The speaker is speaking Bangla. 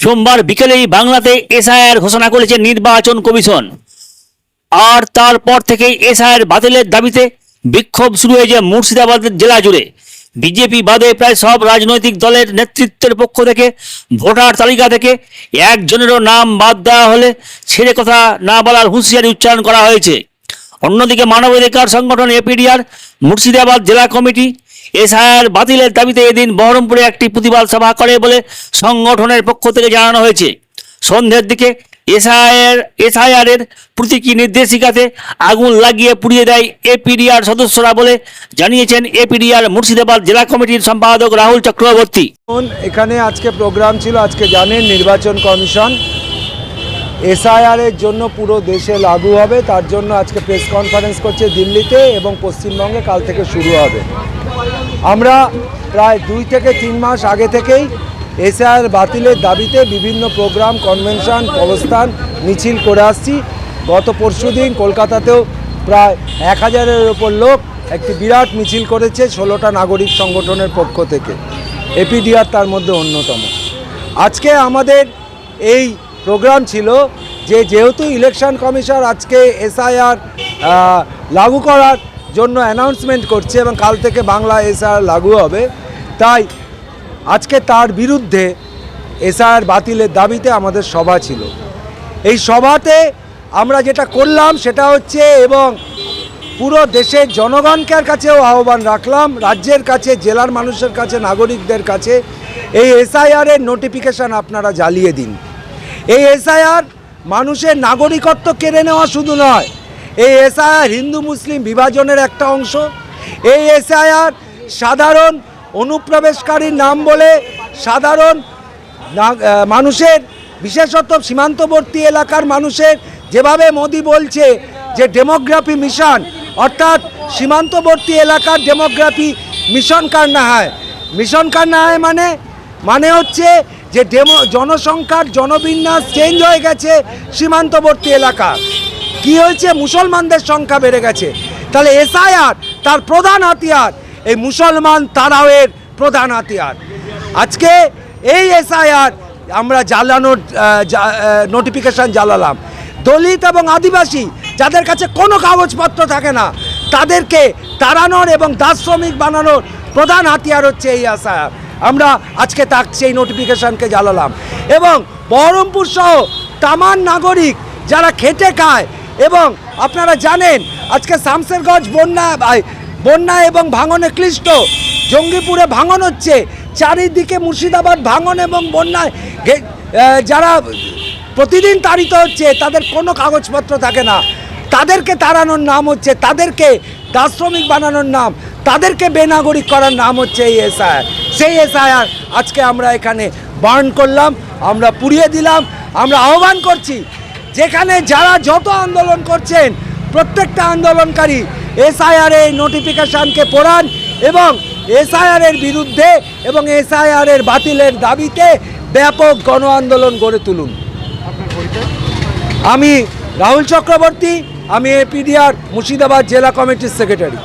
সোমবার বিকেলেই বাংলাতে এসআইআর ঘোষণা করেছে নির্বাচন কমিশন। আর তারপর থেকেই এসআইআর বাতিলের দাবিতে বিক্ষোভ শুরু হয়েছে মুর্শিদাবাদ জেলা জুড়ে। বিজেপি বাদে প্রায় সব রাজনৈতিক দলের নেতৃত্বের পক্ষ থেকে ভোটার তালিকা থেকে একজনেরও নাম বাদ দেওয়া হলে ছেড়ে কথা না বলার হুঁশিয়ারি উচ্চারণ করা হয়েছে। অন্যদিকে মানবাধিকার সংগঠন এপিডিআর মুর্শিদাবাদ জেলা কমিটি এসআইআর বাতিলের দাবিতে এদিন বহরমপুরে একটি প্রতিবাদ সভা করে বলে সংগঠনের পক্ষ থেকে জানানো হয়েছে। সন্ধ্যের দিকে এসআইআর এসআইআর এর প্রতীকী নির্দেশিকাতে আগুন লাগিয়ে পুড়িয়ে দেয় এপিডিআর সদস্যরা বলে জানিয়েছেন এপিডিআর মুর্শিদাবাদ জেলা কমিটির সম্পাদক রাহুল চক্রবর্তী। এখানে আজকে প্রোগ্রাম ছিল, আজকে জানেন নির্বাচন কমিশন। এসআইআর এর জন্য পুরো দেশে লাগু হবে, তার জন্য আজকে প্রেস কনফারেন্স করছে দিল্লিতে এবং পশ্চিমবঙ্গে কাল থেকে শুরু হবে। আমরা প্রায় দুই থেকে তিন মাস আগে থেকেই এসআইআর বাতিলের দাবিতে বিভিন্ন প্রোগ্রাম, কনভেনশন, অবস্থান মিছিল করে আসছি। গত পরশুদিন কলকাতাতেও প্রায় এক হাজারের ওপর লোক একটি বিরাট মিছিল করেছে ষোলোটা নাগরিক সংগঠনের পক্ষ থেকে। এপিডিআর তার মধ্যে অন্যতম। আজকে আমাদের এই প্রোগ্রাম ছিল যে যেহেতু ইলেকশন কমিশন আজকে এসআইআর লাগু করার জন্য অ্যানাউন্সমেন্ট করছে এবং কাল থেকে বাংলা এসআইআর লাগু হবে। তাই আজকে তার বিরুদ্ধে এসআইআর বাতিলের দাবিতে আমাদের সভা ছিল। এই সভাতে আমরা যেটা করলাম সেটা হচ্ছে এবং পুরো দেশের জনগণকের কাছেও আহ্বান রাখলাম, রাজ্যের কাছে, জেলার মানুষের কাছে, নাগরিকদের কাছে। এই এসআইআর এর নোটিফিকেশান আপনারা জ্বালিয়ে দিন। এই এসআইআর মানুষের নাগরিকত্ব কেড়ে নেওয়া শুধু নয় এই এসআইআর হিন্দু মুসলিম বিভাজনের একটা অংশ। এই এসআইআর সাধারণ অনুপ্রবেশকারীর নাম বলে সাধারণ মানুষের, বিশেষত সীমান্তবর্তী এলাকার মানুষের যেভাবে মোদি বলছে যে ডেমোগ্রাফি মিশন, অর্থাৎ সীমান্তবর্তী এলাকার ডেমোগ্রাফি মিশন কার না হয়? মিশন কার না হয় মানে মানে হচ্ছে যে ডেমো, জনসংখ্যার জনবিন্যাস চেঞ্জ হয়ে গেছে সীমান্তবর্তী এলাকা কি হয়েছে? মুসলমানদের সংখ্যা বেড়ে গেছে। তাহলে এসআইআর, তার প্রধান হাতিয়ার, এই মুসলমান তারাওয়ের প্রধান হাতিয়ার। আজকে এই এসআইআর আমরা জ্বালানোর নোটিফিকেশান জ্বালালাম। দলিত এবং আদিবাসী, যাদের কাছে কোনো কাগজপত্র থাকে না, তাদেরকে তাড়ানোর এবং দাস শ্রমিক বানানোর প্রধান হাতিয়ার হচ্ছে এই এসআইআর। আমরা আজকে তাক, সেই নোটিফিকেশানকে জ্বালালাম। এবং বহরমপুর সহ তামান নাগরিক যারা খেটে খায় এবং আপনারা জানেন, আজকে শামসেরগঞ্জ বন্যা বন্যা এবং ভাঙনে ক্লিষ্ট। জঙ্গিপুরে ভাঙন হচ্ছে, চারিদিকে মুর্শিদাবাদ ভাঙন এবং বন্যায় যারা প্রতিদিন তাড়িত হচ্ছে, তাদের কোনো কাগজপত্র থাকে না। তাদেরকে তাড়ানোর নাম হচ্ছে, তাদেরকে দাস শ্রমিক বানানোর নাম, তাদেরকে বেনাগরিক করার নাম হচ্ছে এই এসআইআর সেই এসআইআর আজকে আমরা এখানে বার্ন করলাম, আমরা পুড়িয়ে দিলাম, আমরা আহ্বান করছি যেখানে যারা যত আন্দোলন করছেন, প্রত্যেকটা আন্দোলনকারী এসআইআর এই নোটিফিকেশানকে পড়ান এবং এসআইআর এর বিরুদ্ধে এবং এসআইআর এর বাতিলের দাবিতে ব্যাপক গণ আন্দোলন গড়ে তুলুন। আমি রাহুল চক্রবর্তী, আমি এপিডিআর মুর্শিদাবাদ জেলা কমিটির সেক্রেটারি